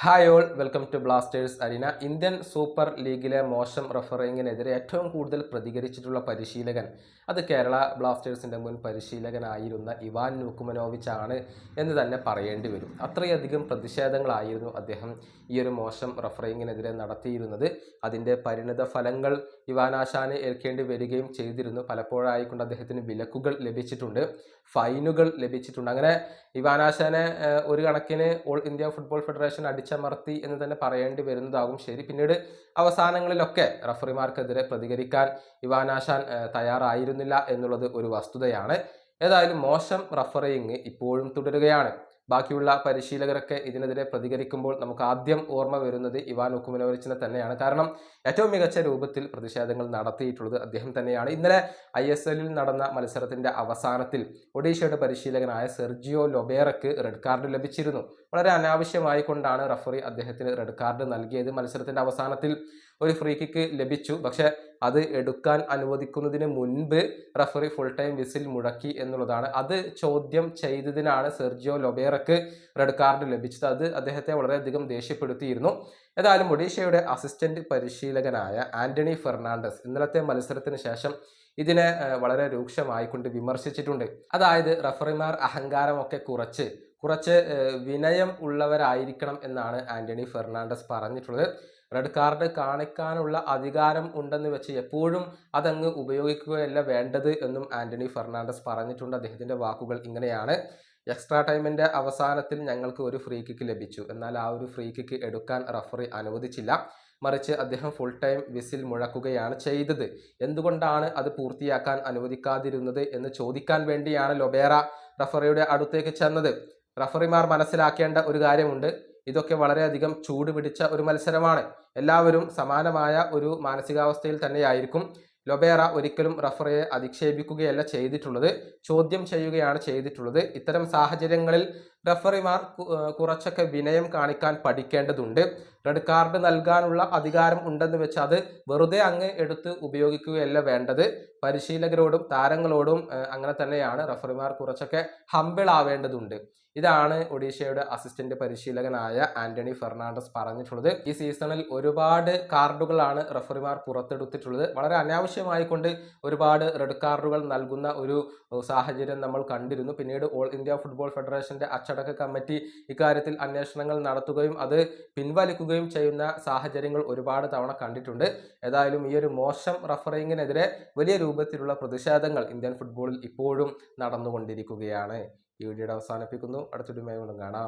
Hi all welcome to Blasters arena Indian super ലീഗിലെ മോശം റഫറിങ്ങിനെതിരെ ഏറ്റവും കൂടുതൽ പ്രതികരിച്ചിട്ടുള്ള പരിശീലകൻ. അത് കേരള ബ്ലാസ്റ്റേഴ്സിന്റെ മുൻ പരിശീലകനായിരുന്ന ഇവാൻ നൂക്കുമനോവിച്ച് ആണ് എന്ന് തന്നെ പറയേണ്ടി വരും. അത്രയധികം പ്രതിഷേധങ്ങളായിരുന്നു അദ്ദേഹം ഈ ഒരു മോശം റഫറിങ്ങിനെതിരെ നടത്തിയിരുന്നത്. അതിന്റെ പരിണിത ഫലങ്ങൾ ഇവാനാശാന് ഏൽക്കേണ്ടി വരികയും ചെയ്തിരുന്നു. പലപ്പോഴായിക്കൊണ്ട് അദ്ദേഹത്തിന് വിലക്കുകൾ ലഭിച്ചിട്ടുണ്ട് ഫൈനുകൾ ലഭിച്ചിട്ടുണ്ട്. അങ്ങനെ ഇവാൻ ആശാനെ ഒരു കണക്കിന് ഓൾ ഇന്ത്യ ഫുട്ബോൾ ഫെഡറേഷൻ അടിച്ചമർത്തി എന്ന് തന്നെ പറയേണ്ടി വരുന്നതാകും. ശരി പിന്നീട് അവസാനങ്ങളിലൊക്കെ റഫറിമാർക്കെതിരെ പ്രതികരിക്കാൻ ഇവാനാശാൻ തയ്യാറായിരുന്നില്ല എന്നുള്ളത് ഒരു വസ്തുതയാണ്. ഏതായാലും മോശം റഫറിങ് ഇപ്പോഴും തുടരുകയാണ്. ബാക്കിയുള്ള പരിശീലകരൊക്കെ ഇതിനെതിരെ പ്രതികരിക്കുമ്പോൾ നമുക്ക് ആദ്യം ഓർമ്മ വരുന്നത് ഇവാൻ ഉക്കുമനോവിച്ചിനെ തന്നെയാണ്. കാരണം ഏറ്റവും മികച്ച രൂപത്തിൽ പ്രതിഷേധങ്ങൾ നടത്തിയിട്ടുള്ളത് അദ്ദേഹം തന്നെയാണ്. ഇന്നലെ ഐ എസ് എല്ലിൽ നടന്ന മത്സരത്തിന്റെ അവസാനത്തിൽ ഒഡീഷയുടെ പരിശീലകനായ സെർജിയോ ലൊബേറക്ക് റെഡ് കാർഡ് ലഭിച്ചിരുന്നു. വളരെ അനാവശ്യമായി കൊണ്ടാണ് റഫറി അദ്ദേഹത്തിന് റെഡ് കാർഡ് നൽകിയത്. മത്സരത്തിന്റെ അവസാനത്തിൽ ഒരു ഫ്രീ കിക്ക് ലഭിച്ചു. പക്ഷേ അത് എടുക്കാൻ അനുവദിക്കുന്നതിന് മുൻപ് റഫറി ഫുൾ ടൈം വിസിൽ മുഴക്കി എന്നുള്ളതാണ്. അത് ചോദ്യം ചെയ്തതിനാണ് സെർജിയോ ലൊബേറക്ക് റെഡ് കാർഡ് ലഭിച്ചത്. അത് അദ്ദേഹത്തെ വളരെയധികം ദേഷ്യപ്പെടുത്തിയിരുന്നു. ഏതായാലും ഒഡീഷയുടെ അസിസ്റ്റന്റ് പരിശീലകനായ ആന്റണി ഫെർണാണ്ടസ് ഇന്നലത്തെ മത്സരത്തിന് ശേഷം ഇതിനെ വളരെ രൂക്ഷമായിക്കൊണ്ട് വിമർശിച്ചിട്ടുണ്ട്. അതായത് റഫറിമാർ അഹങ്കാരമൊക്കെ കുറച്ച് കുറച്ച് വിനയം ഉള്ളവരായിരിക്കണം എന്നാണ് ആന്റണി ഫെർണാണ്ടസ് പറഞ്ഞിട്ടുള്ളത്. റെഡ് കാർഡ് കാണിക്കാനുള്ള അധികാരം ഉണ്ടെന്ന് വെച്ച് എപ്പോഴും അതങ്ങ് ഉപയോഗിക്കുകയല്ല വേണ്ടത് എന്നും ആന്റണി ഫെർണാണ്ടസ് പറഞ്ഞിട്ടുണ്ട്. അദ്ദേഹത്തിന്റെ വാക്കുകൾ ഇങ്ങനെയാണ്. എക്സ്ട്രാ ടൈമിന്റെ അവസാനത്തിൽ ഞങ്ങൾക്ക് ഒരു ഫ്രീ കിക്ക് ലഭിച്ചു. എന്നാൽ ആ ഒരു ഫ്രീ കിക്ക് എടുക്കാൻ റഫറി അനുവദിച്ചില്ല. മറിച്ച് അദ്ദേഹം ഫുൾ ടൈം വിസിൽ മുഴക്കുകയാണ് ചെയ്തത്. എന്തുകൊണ്ടാണ് അത് പൂർത്തിയാക്കാൻ അനുവദിക്കാതിരുന്നത് എന്ന് ചോദിക്കാൻ വേണ്ടിയാണ് ലൊബേറ റഫറിയുടെ അടുത്തേക്ക് ചെന്നത്. റഫറിമാർ മനസ്സിലാക്കേണ്ട ഒരു കാര്യമുണ്ട്. ഇതൊക്കെ വളരെയധികം ചൂട് പിടിച്ച ഒരു മത്സരമാണ്. എല്ലാവരും സമാനമായ ഒരു മാനസികാവസ്ഥയിൽ തന്നെയായിരിക്കും. ലൊബേറ ഒരിക്കലും റഫറിയെ അധിക്ഷേപിക്കുകയല്ല ചെയ്തിട്ടുള്ളത്. ചോദ്യം ചെയ്യുകയാണ് ചെയ്തിട്ടുള്ളത്. ഇത്തരം സാഹചര്യങ്ങളിൽ റഫറിമാർ കുറച്ചൊക്കെ വിനയം കാണിക്കാൻ പഠിക്കേണ്ടതുണ്ട്. റെഡ് കാർഡ് നൽകാനുള്ള അധികാരം ഉണ്ടെന്ന് വെച്ചാൽ അത് വെറുതെ അങ്ങ് എടുത്ത് ഉപയോഗിക്കുകയല്ല വേണ്ടത്. പരിശീലകരോടും താരങ്ങളോടും അങ്ങനെ തന്നെയാണ് റഫറിമാർ കുറച്ചൊക്കെ ഹമ്പിൾ ആവേണ്ടതുണ്ട്. ഇതാണ് ഒഡീഷയുടെ അസിസ്റ്റന്റ് പരിശീലകനായ ആന്റണി ഫെർണാണ്ടസ് പറഞ്ഞിട്ടുള്ളത്. ഈ സീസണിൽ ഒരുപാട് കാർഡുകളാണ് റഫറിമാർ പുറത്തെടുത്തിട്ടുള്ളത്. വളരെ അനാവശ്യമായിക്കൊണ്ട് ഒരുപാട് റെഡ് കാർഡുകൾ നൽകുന്ന ഒരു സാഹചര്യം നമ്മൾ കണ്ടിരുന്നു. പിന്നീട് ഓൾ ഇന്ത്യ ഫുട്ബോൾ ഫെഡറേഷന്റെ അച്ചടക്ക കമ്മിറ്റി ഇക്കാര്യത്തിൽ അന്വേഷണങ്ങൾ നടത്തുകയും അത് പിൻവലിക്കുകയും ചെയ്യുന്ന സാഹചര്യങ്ങൾ ഒരുപാട് തവണ കണ്ടിട്ടുണ്ട്. ഏതായാലും ഈ ഒരു മോശം റഫറിങ്ങിനെതിരെ വലിയ രൂപത്തിലുള്ള പ്രതിഷേധങ്ങൾ ഇന്ത്യൻ ഫുട്ബോളിൽ ഇപ്പോഴും നടന്നുകൊണ്ടിരിക്കുകയാണ്. ഈ വീഡിയോയുടെ അവസാനിപ്പിക്കുന്നു. അടുത്തൊരു മേഖല കാണാം.